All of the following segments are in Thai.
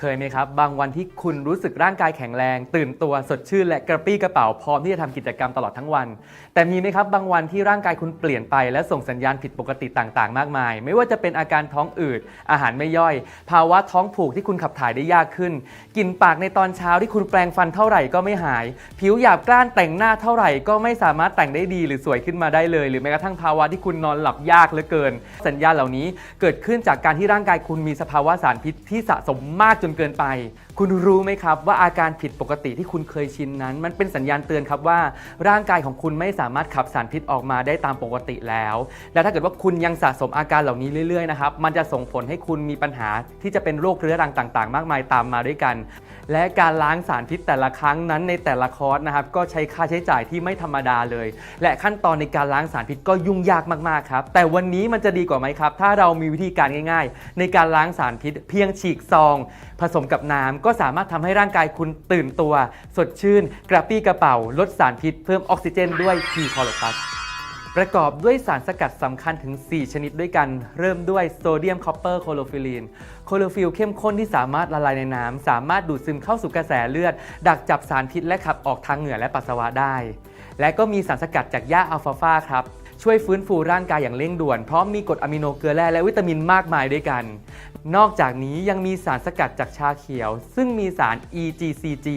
เคยไหมครับ บางวันที่คุณรู้สึกร่างกายแข็งแรง ตื่นตัวสดชื่นและกระปี้กระเป๋าพร้อมที่จะทำกิจกรรมตลอดทั้งวัน แต่มีไหมครับบางวันที่ร่างกายคุณเปลี่ยนไป และส่งสัญญาณผิดปกติต่างๆ มากมาย ไม่ว่าจะเป็นอาการท้องอืด อาหารไม่ย่อย ภาวะท้องผูกที่คุณขับถ่ายได้ยากขึ้นกลิ่นปากในตอนเช้าที่คุณแปรงฟันเท่าไหร่ก็ไม่หาย ผิวหยาบกร้านแต่งหน้าเท่าไหร่ก็ไม่สามารถแต่งได้ดีหรือสวยขึ้นมาได้เลย หรือแม้กระทั่งภาวะที่คุณนอนหลับยากเหลือเกิน สัญญาณเหล่านี้เกิดขึ้นจากการที่ร่างกายคุณมีสภาวะสารพิษที่สะสมมากจนนเกินไป คุณรู้ไหมครับว่าอาการผิดปกติที่คุณเคยชินนั้น มันเป็นสัญญาณเตือนครับว่าร่างกายของคุณไม่สามารถขับสารพิษออกมาได้ตามปกติแล้ว และถ้าเกิดว่าคุณยังสะสมอาการเหล่านี้เรื่อยๆนะครับมันจะส่งผลให้คุณมีปัญหาที่จะเป็นโรคเรื้อรังต่าง ๆ มากมายตามมาด้วยกัน และการล้างสารพิษแต่ละครั้งนั้นในแต่ละคอร์สนะครับก็ใช้ค่าใช้จ่ายที่ไม่ธรรมดาเลย และขั้นตอนในการล้างสารพิษก็ยุ่งยากมากๆครับแต่วันนี้มันจะดีกว่าไหมครับ ถ้าเรามีวิธีการง่าย ๆ ในการล้างสารพิษ เพียงฉีกซอง ผสมกับน้ำก็็สามารถทำให้ร่างกายคุณตื่นตัว สดชื่น กระปรี้กระเป๋า ลดสารพิษ เพิ่มออกซิเจนด้วยทีคอโลพัสประกอบด้วยสารสกัดสำคัญถึง 4 ชนิดด้วยกัน เริ่มด้วยโซเดียมคอปเปอร์โคโลฟิลีน โคโลฟิลเข้มข้นที่สามารถละลายในน้ำ สามารถดูดซึมเข้าสู่กระแสเลือด ดักจับสารพิษและขับออกทางเหงื่อและปัสสาวะได้ และก็มีสารสกัดจากหญ้าอัลฟาฟาครับ ช่วยฟื้นฟูร่างกายอย่างเร่งด่วน เพราะมีกรดอะมิโนเกลือแร่และวิตามินมากมายด้วยกัน นอกจากนี้ยังมีสารสกัดจากชาเขียว ซึ่งมีสาร EGCG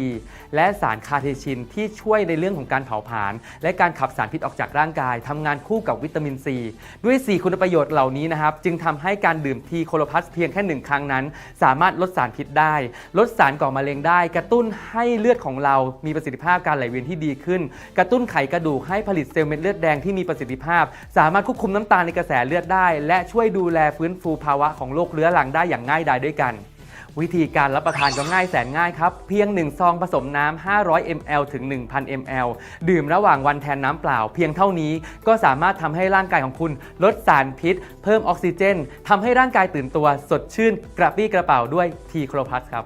และสารคาเทชินที่ช่วยในเรื่องของการเผาผลาญและการขับสารพิษออกจากร่างกายทำงานคู่กับวิตามินซีด้วย 4 คุณประโยชน์เหล่านี้นะครับจึงทำให้การดื่มทีโคโลพัสเพียงแค่หนึ่งครั้งนั้น สามารถลดสารพิษได้ ลดสารก่อมะเร็งได้ กระตุ้นให้เลือดของเรามีประสิทธิภาพการไหลเวียนที่ดีขึ้น กระตุ้นไขกระดูกให้ผลิตเซลล์เม็ดเลือดแดงที่มีประสิทธิภาพสามารถควบคุมน้ำตาลในกระแสเลือดได้ และช่วยดูแลฟื้นฟูภาวะของโรคเรื้อรังได้อย่างง่ายดายด้วยกัน วิธีการรับประทานก็ง่ายแสนง่ายครับ เพียง 1 ซองผสมน้ำ 500 ml ถึง 1,000 ml ดื่มระหว่างวันแทนน้ำเปล่า เพียงเท่านี้ก็สามารถทำให้ร่างกายของคุณลดสารพิษ เพิ่มออกซิเจนทำให้ร่างกายตื่นตัว สดชื่น กระปรี้กระเป๋าด้วยทีโครพัสครับ